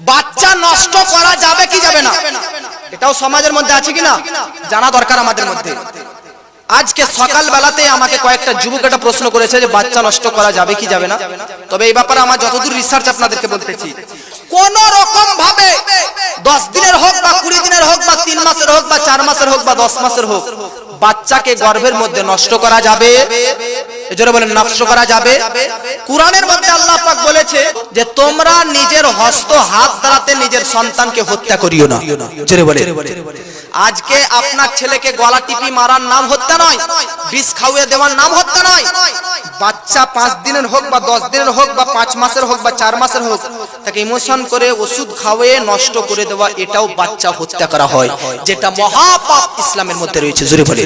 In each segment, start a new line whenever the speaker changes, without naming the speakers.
বাচ্চা নষ্ট করা যাবে কি যাবে না? এটাও সমাজের মধ্যে আছে কি না জানা দরকার আমাদের মধ্যে। আজকে সকাল বেলাতে আমাকে কয়েকটা যুবক একটা প্রশ্ন করেছে যে বাচ্চা নষ্ট করা যাবে কি যাবে না? তবে এই ব্যাপারে আমার যতদূর রিসার্চ আপনাদেরকে বলতেছি কোন রকম ভাবে দশ দিনের হোক বা কুড়ি দিনের হোক বা তিন মাসের হোক বা চার মাসের হোক বা দশ মাসের হোক, বাচ্চাকে গর্ভের মধ্যে নষ্ট করা যাবে এজন্য বলেন নষ্ট করা যাবে? কোরআনের মধ্যে আল্লাহ পাক বলেছে যে তোমরা নিজের হস্ত হাত দ্বারাতে নিজের সন্তানকে হত্যা করিও না। জোরে বলে আজকে আপনার ছেলেকে গলা টিপি মারার নাম হত্যা নয়। বিষ খাওয়িয়ে দেওয়ার নাম হত্যা নয়। বাচ্চা পাঁচ দিনের হোক বা দশ দিনের হোক বা পাঁচ মাসের হোক বা চার মাসের হোক তাকে ইমোশন করে ওষুধ খাওয়িয়ে নষ্ট করে দেওয়া এটাও বাচ্চা হত্যা করা হয় যেটা মহাপাপ ইসলামের মধ্যে রয়েছে। জোরে বলে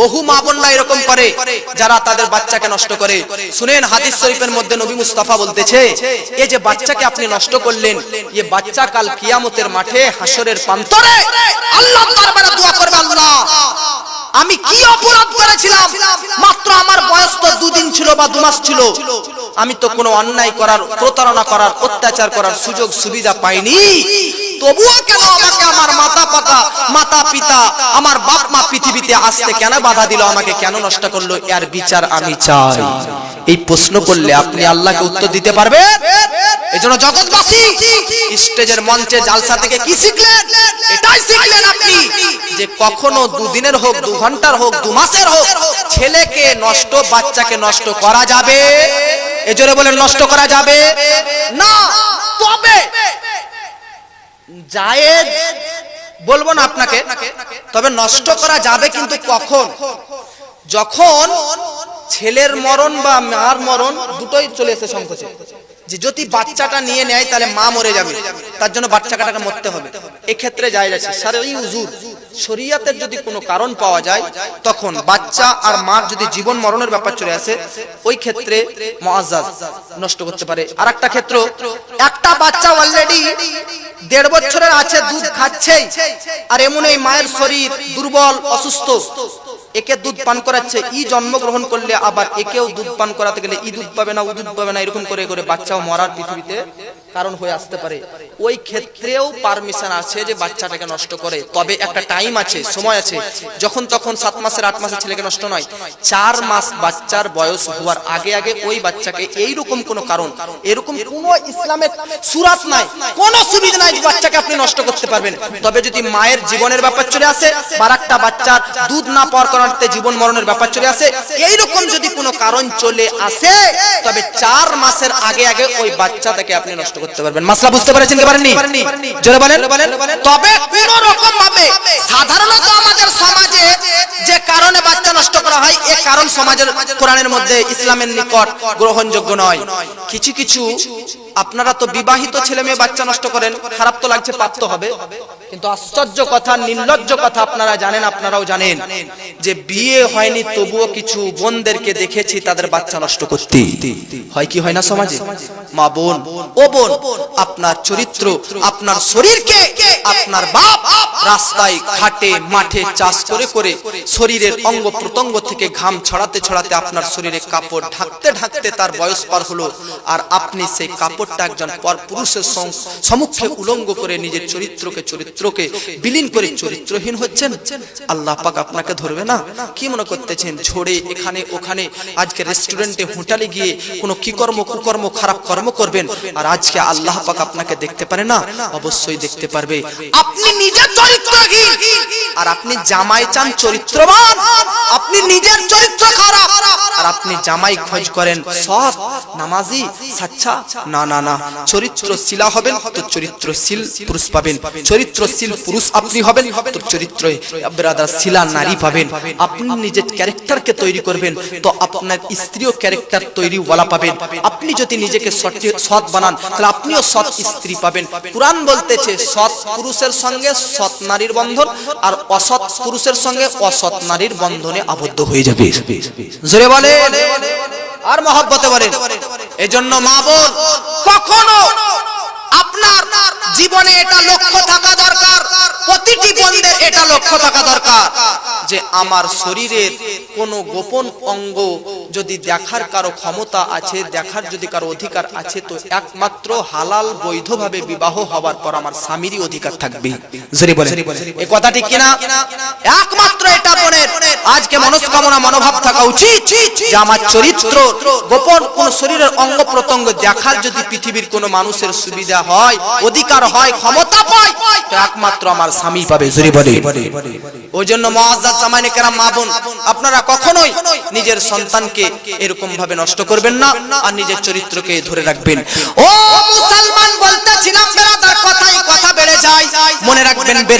বহু মা বোনরা এরকম করে যারা তাদের বাচ্চাকে নষ্ট করে। শুনেন হাদিস শরীফের মধ্যে নবী মুস্তাফা বলতেছে, এই যে বাচ্চাকে আপনি নষ্ট করলেন, এ বাচ্চা কাল কিয়ামতের মাঠে হাসরের প্রান্তরে আল্লাহ দরবারে দোয়া করবে আল্লাহ। আমি কি অপরাধ করেছিলাম? মাত্র আমার বয়স তো দুদিন ছিল বা দু মাস ছিল। আমি তো কোনো অন্যায় করার, প্রতারণা করার, অত্যাচার করার সুযোগ সুবিধা পাইনি। তবুও কেন আমাকে আমার মাতা পাতা মাতা পিতা আমার বাপ মা পৃথিবীতে আসতে কেন বাধা দিল আমাকে কেন নষ্ট করল? এর বিচার আমি চাই। এই প্রশ্ন করলে আপনি আল্লাহকে উত্তর দিতে পারবেন? এজন্য জগৎবাসী স্টেজের মঞ্চে জালসা থেকে কি শিখলেন? এটাই শিখলেন আপনি। যে কখনো দুদিনের হোক দু ঘণ্টার হোক দু মাসের হোক ছেলেকে নষ্ট বাচ্চাকে নষ্ট করা যাবে? এজন্য বলেন নষ্ট করা যাবে? না। জায়েজ বলব না আপনাকে, তবে নষ্ট করা যাবে কিন্তু কখন? যখন ছেলের মরণ বা মার মরণ দুটোই চলে এসে সংকোচে। যে যদি বাচ্চাটা নিয়ে নেয়, তাহলে মা মরে যাবে। তার জন্য বাচ্চাটাকে মরতে হবে। এক্ষেত্রে যায় যাচ্ছে এই উজুর, শরিয়াতের যদি কোনো কারণ পাওয়া যায়, তখন বাচ্চা আর মার যদি জীবন মরণের ব্যাপার চলে আসে, ওই ক্ষেত্রে মুআজ্জাজ নষ্ট করতে পারে। আর একটা ক্ষেত্র, একটা বাচ্চা অলরেডি দেড় বছরের আছে দুধ খাচ্ছেই। আর এমন এই মায়ের শরীর দুর্বল অসুস্থ। একে দুধ পান করাচ্ছে, ই জন্মগ্রহণ করলে আবার একেও দুধ পান করাতে গেলে ই দুধ পাবে না ও দুধ পাবে না, এরকম করে করে বাচ্চাও মরার পৃথিবীতে কারণ হয়ে আসতে পারে। ওই ক্ষেত্রেও পারমিশন আছে যে বাচ্চাটাকে নষ্ট করে। তবে একটা টাইম আছে, সময় আছে। যখন তখন সাত মাসের, আট মাসের ছেলেকে নষ্ট নয়। চার মাস বাচ্চার বয়স হওয়ার আগে আগে ওই বাচ্চাকে এইরকম কোনো কারণ, এরকম কোনো ইসলামের সুরাত নাই। কোনো সুবিধা নাই বাচ্চাকে আপনি নষ্ট করতে পারবেন। তবে যদি মায়ের জীবনের ব্যাপার চলে আসে বা একটা বাচ্চার দুধ না পাওয়ার কারণে জীবন মরণের ব্যাপার চলে আসে। এইরকম যদি কোনো কারণ চলে আসে, তবে চার মাসের আগে আগে ওই বাচ্চাটাকে আপনি নষ্ট করতে পারবেন। মাসলা বুঝতে পারছেন কি পারেননি? জোরে বলেন। তবে কোন রকম ভাবে সাধারণত আমাদের সমাজে যে কারণে বাচ্চা হয় এই কারণ সমাজের কোরআনের মধ্যে ইসলামের নিকট গ্রহণযোগ্য নয়। কিছু কিছু আপনারা তো বিবাহিত ছেলে মেয়ে বাচ্চা নষ্ট করেন, খারাপ তো লাগছে প্রাপ্ত হবে। কিন্তু আশ্চর্য কথা, নির্লজ্জ কথা আপনারা জানেন, আপনারাও জানেন যে বিয়ে হয়নি, তবুও কিছু বোনদেরকে দেখেছি, তাদের বাচ্চা নষ্ট করতে। হয় কি, হয় না সমাজে? মা বোন, ও বোন, আপনার চরিত্র, আপনার শরীরকে আপনার বাপ রাস্তায়, ঘাটে, মাঠে চাষ করে করে শরীরের অঙ্গ প্রত্যঙ্গ থেকে ঘাম ছড়াতে ছড়াতে আপনার শরীরে কাপড় ঢাকতে ঢাকতে তার বয়স পার হলো। আর আপনি সেই কাপড়টা একজন পর পুরুষের সম- সম্মুখে উলঙ্গ করে নিজের চরিত্রকে চরিত্রকে বিলীন করে চরিত্রহীন হচ্ছেন। আল্লাহ পাক আপনাকে ধরবে না? কি মনে করতেছেন? ঝড়ে, এখানে, ওখানে। আজকে রেস্টুরেন্টে হোটেলে গিয়ে কোনো কি কর্ম কুকর্ম, খারাপ কর্ম করবেন। আর আজকে আল্লাহ পাক আপনাকে দেখতে পারে না? অবশ্যই দেখতে পারবে। আপনি নিজের চরিত্রহীন। আর আপনি জামাই চান চরিত্রবান। আপনি নিজের চরিত্র খারাপ। আর আপনি জামাই খোঁজ করেন সৎ নামাজি, সাচ্চা, না না না। চরিত্রশীলা হবেন, তো চরিত্রশীল পুরুষ পাবেন। চরিত্রশীল পুরুষ আপনি হবেন, তো চরিত্র শিলা, নারী পাবেন। আপনি নিজের ক্যারেক্টারকে তৈরি করবেন, তো আপনার স্ত্রীও ক্যারেক্টার তৈরি ওয়ালা পাবেন। আপনি যদি নিজেকে সৎ বানান, তাহলে আপনিও সৎ স্ত্রী পাবেন। পুরাণ বলতেছে, সৎ পুরুষের সঙ্গে সৎ নারীর বন্ধন, আর অসৎ পুরুষের সঙ্গে অসৎ নারীর বন্ধনে আবদ্ধ হয়ে যাবে। জোরে বলে আর মহব্বতে বলেন। এজন্য মা বোন কখনো আপনার জীবনে এটা লক্ষ্য থাকা দরকার, প্রতিটি বন্ধের এটা লক্ষ্য থাকা দরকার যে আমার শরীরের কোনো গোপন অঙ্গ যদি দেখার কারও ক্ষমতা আছে, দেখার যদি কারও অধিকার আছে, তো একমাত্র হালাল বৈধভাবে বিবাহ হবার পর আমার স্বামীরই অধিকার থাকবে। এই কথা ঠিক কিনা? একমাত্র এটা বোনের আজকে মনস্কামনা, মনোভাব থাকা উচিত যে আমার চরিত্র গোপন কোন শরীরের অঙ্গ প্রত্যঙ্গ দেখার যদি পৃথিবীর কোনো মানুষের সুবিধা হয় অধিকার হয়, ক্ষমতা পায়, তো একমাত্র আমার স্বামী পাবে, জোরে বলে। ওই জন্য মহাজাদ সামাইনে কেরাম, মা বোন, আপনারা কখনোই নিজের সন্তানকে এরকম ভাবে নষ্ট করবেন না আর নিজের চরিত্রকে ধরে রাখবেন। ও মুসলমান, বলতেছিলাম বেড়াদার কথাই কথা বেড়ে যায়। মনে রাখবেন বেরা